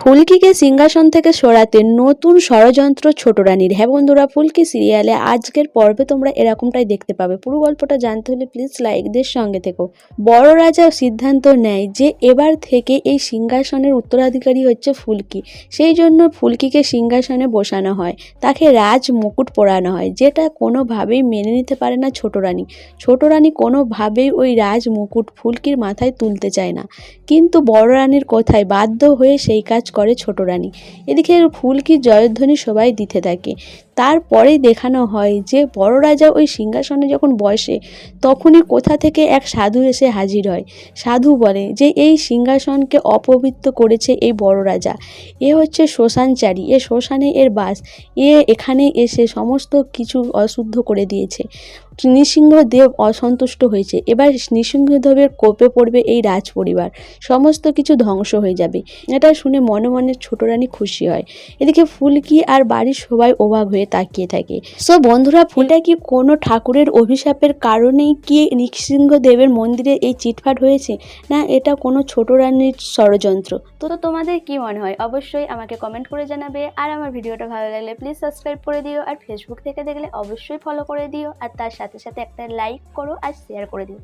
ফুলকিকে সিংহাসন থেকে সরাতে নতুন ষড়যন্ত্র ছোট রানীর। হ্যাঁ বন্ধুরা, ফুলকি সিরিয়ালে আজকের পর্বে তোমরা এরকমটাই দেখতে পাবে। পুরো গল্পটা জানতে হলে প্লিজ লাইকদের সঙ্গে থেকো। বড় রাজা সিদ্ধান্ত নেয় যে এবার থেকে এই সিংহাসনের উত্তরাধিকারী হচ্ছে ফুলকি। সেই জন্য ফুলকিকে সিংহাসনে বসানো হয়। তাকে রাজ মুকুট পরানো হয়, যেটা কোনোভাবেই মেনে নিতে পারে না ছোট রানী। ছোট রানী কোনোভাবেই ওই রাজ মুকুট ফুলকির মাথায় তুলতে চায় না। কিন্তু বড় রানীর কথায় বাধ্য হয়ে সেই কাজ করে ছোট রানী। এদিকে ফুলকি জয়ধ্বনি সবাই দিতে থাকে। তারপরেই দেখানো হয় যে বড় রাজা ওই সিংহাসনে যখন বসে, তখনই কোথা থেকে এক সাধু এসে হাজির হয়। সাধু বলে যে, এই সিংহাসনকে অপবিত্র করেছে এই বড় রাজা। এ হচ্ছে শ্মশানচারী, এ শ্মশানে এর বাস, এ এখানে এসে সমস্ত কিছু অশুদ্ধ করে দিয়েছে। নৃসিংহদেব অসন্তুষ্ট হয়েছে। এবার নৃসিংহদেবের কোপে পড়বে এই রাজ পরিবার সমস্ত কিছু ধ্বংস হয়ে যাবে। এটা শুনে মনে মনে ছোট রানী খুশি হয়। এদিকে ফুলকি আর বাড়ির সবাই অবাক হয়ে তাকিয়ে থাকে। সো বন্ধুরা, ফুলটা কি কোনো ঠাকুরের অভিশাপের কারণেই কি নৃসিংহদেবের মন্দিরে এই চিটফাট হয়েছে? না, এটা কোনো ছোট রানীর ষড়যন্ত্র? তো তোমাদের কি মনে হয়? অবশ্যই আমাকে কমেন্ট করে জানাবে। আর আমার ভিডিওটা ভালো লাগলে প্লিজ সাবস্ক্রাইব করে দিও। আর ফেসবুক থেকে দেখলে অবশ্যই ফলো করে দিও। আর তার সাথে সাথে একটা লাইক করো আর শেয়ার করে দিও।